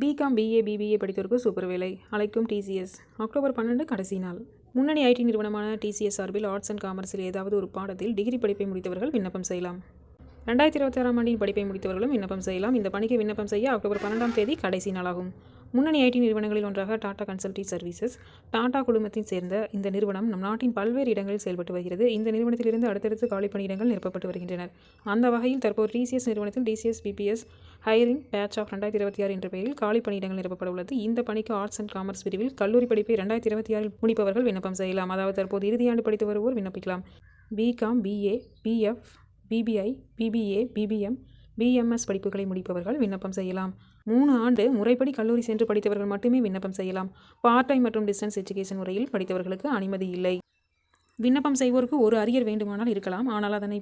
BCom BA BBA படித்தோருக்கு super வேலை. அழைக்கும் டிசிஎஸ் அக்டோபர் பன்னெண்டு கடைசி நாள். முன்னணி ஐடி நிறுவனமான டிசிஎஸ் சார்பில் ஆர்ட்ஸ் அண்ட் காமர்ஸில் ஏதாவது ஒரு பாடத்தில் டிகிரி படிப்பை முடித்தவர்கள் விண்ணப்பம் செய்யலாம். ரெண்டாயிரத்தி இருபத்தி ஆறாம் ஆண்டின் படிப்பை முடித்தவர்களும் விண்ணப்பம் செய்யலாம். இந்த பணிக்கு விண்ணப்பம் செய்ய அக்டோபர் பன்னெண்டாம் தேதி கடைசி நாளாகும். முன்னணி ஐடி நிறுவனங்களில் ஒன்றாக டாடா கன்சல்டிங் சர்வீசஸ் டாடா குழுமத்தைச் சேர்ந்த இந்த நிறுவனம் நம் நாட்டின் பல்வேறு இடங்களில் செயல்பட்டு வருகிறது. இந்த நிறுவனத்திலிருந்து அடுத்தடுத்து காலி பணியிடங்கள் நிரப்பப்பட்டு வருகின்றன. அந்த வகையில் தற்போது டிசிஎஸ் நிறுவனத்தில் TCS BPS hiring batch of ரெண்டாயிரத்தி இருபத்தி ஆறு என்ற பெயரில் காலி பணியிடங்கள் நிரப்பப்பட உள்ளது. இந்த பணிக்கு ஆர்ட்ஸ் அண்ட் காமர்ஸ் பிரிவில் கல்லூரி படிப்பை ரெண்டாயிரத்தி இருபத்தி ஆறில் முடிப்பவர்கள் விண்ணப்பம் செய்யலாம். அதாவது தற்போது இறுதியாண்டு படித்து வருவோர் விண்ணப்பிக்கலாம். BCom BA BF BBI BBA BBM BMS படிப்புகளை முடிப்பவர்கள் விண்ணப்பம் செய்யலாம். மூணு ஆண்டு முறைப்படி கல்லூரி சென்று படித்தவர்கள் மட்டுமே விண்ணப்பம் செய்யலாம். பார்ட் டைம் மற்றும் டிஸ்டன்ஸ் எஜுகேஷன் முறையில் படித்தவர்களுக்கு அனுமதி இல்லை. விண்ணப்பம் செய்வோருக்கு ஒரு அரியர் வேண்டுமானால் இருக்கலாம். ஆனால் அதனை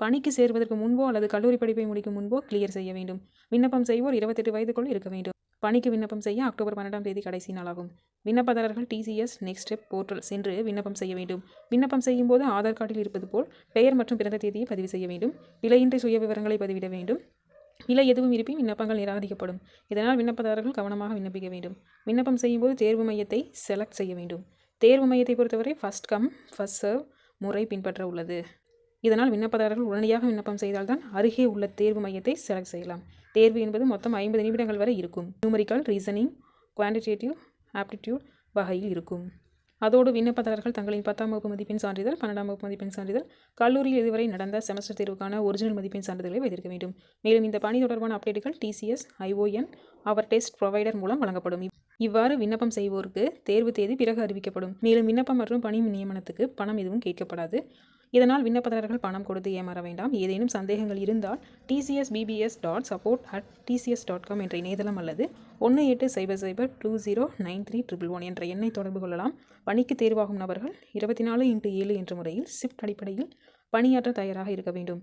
பணிக்கு சேர்வதற்கு முன்போ அல்லது கல்லூரி படிப்பை முடிக்கும் முன்போ கிளியர் செய்ய வேண்டும். விண்ணப்பம் செய்வோர் இருபத்தெட்டு வயதுக்குள் இருக்க வேண்டும். பணிக்கு விண்ணப்பம் செய்ய அக்டோபர் பன்னெண்டாம் தேதி கடைசி நாளாகும். விண்ணப்பதாரர்கள் டிசிஎஸ் நெக்ஸ்ட் ஸ்டெப் போர்ட்டல் சென்று விண்ணப்பம் செய்ய வேண்டும். விண்ணப்பம் செய்யும் போது ஆதார் கார்டில் இருப்பது போல் பெயர் மற்றும் பிறந்த தேதியை பதிவு செய்ய வேண்டும். விலையின்றி சுய விவரங்களை பதிவிட வேண்டும். விலை எதுவும் இருப்பின் விண்ணப்பங்கள் நிராகரிக்கப்படும். இதனால் விண்ணப்பதாரர்கள் கவனமாக விண்ணப்பிக்க வேண்டும். விண்ணப்பம் செய்யும்போது தேர்வு மையத்தை செலக்ட் செய்ய வேண்டும். தேர்வு மையத்தை பொறுத்தவரை ஃபஸ்ட் கம் ஃபஸ்ட் சர்வ் முறை பின்பற்ற உள்ளது இதனால் விண்ணப்பதாரர்கள் உடனடியாக விண்ணப்பம் செய்தால்தான் அருகே உள்ள தேர்வு மையத்தை செலக்ட் செய்யலாம். தேர்வு என்பது மொத்தம் ஐம்பது நிமிடங்கள் வரை இருக்கும். நியூமரிக்கல் ரீசனிங் குவான்டிடேட்டிவ் ஆப்டிடியூட் வகையில் இருக்கும். அதோடு விண்ணப்பதாரர்கள் தங்களின் பத்தாம் வகுப்பு மதிப்பெண் சான்றிதழ் பன்னெண்டாம் வகுப்பு மதிப்பெண் சான்றிதழ் கல்லூரியில் இதுவரை நடந்த செமஸ்டர் தேர்வுக்கான ஒரிஜினல் மதிப்பெண் சான்றிதழை வைத்திருக்க வேண்டும். மேலும் இந்த பணி தொடர்பான அப்டேட்டுகள் TCS iON our test provider மூலம் வழங்கப்படும். இவ்வாறு விண்ணப்பம் செய்வோருக்கு தேர்வு தேதி பிறகு அறிவிக்கப்படும். மேலும் விண்ணப்பம் மற்றும் பணி நியமனத்துக்கு பணம் எதுவும் கேட்கப்படாது. இதனால் விண்ணப்பதாரர்கள் பணம் கொடுத்து ஏமாற வேண்டாம். ஏதேனும் சந்தேகங்கள் இருந்தால் TCS BPS dot support at TCS dot com என்ற இணையதளம் அல்லது ஒன்று எட்டு சைபர் சைபர் two zero nine three triple one என்ற எண்ணை தொடர்பு கொள்ளலாம். பணிக்கு தேர்வாகும் நபர்கள் இருபத்தி நாலு இன்ட்டு ஏழு என்ற முறையில் ஷிஃப்ட் அடிப்படையில் பணியாற்ற தயாராக இருக்க வேண்டும்.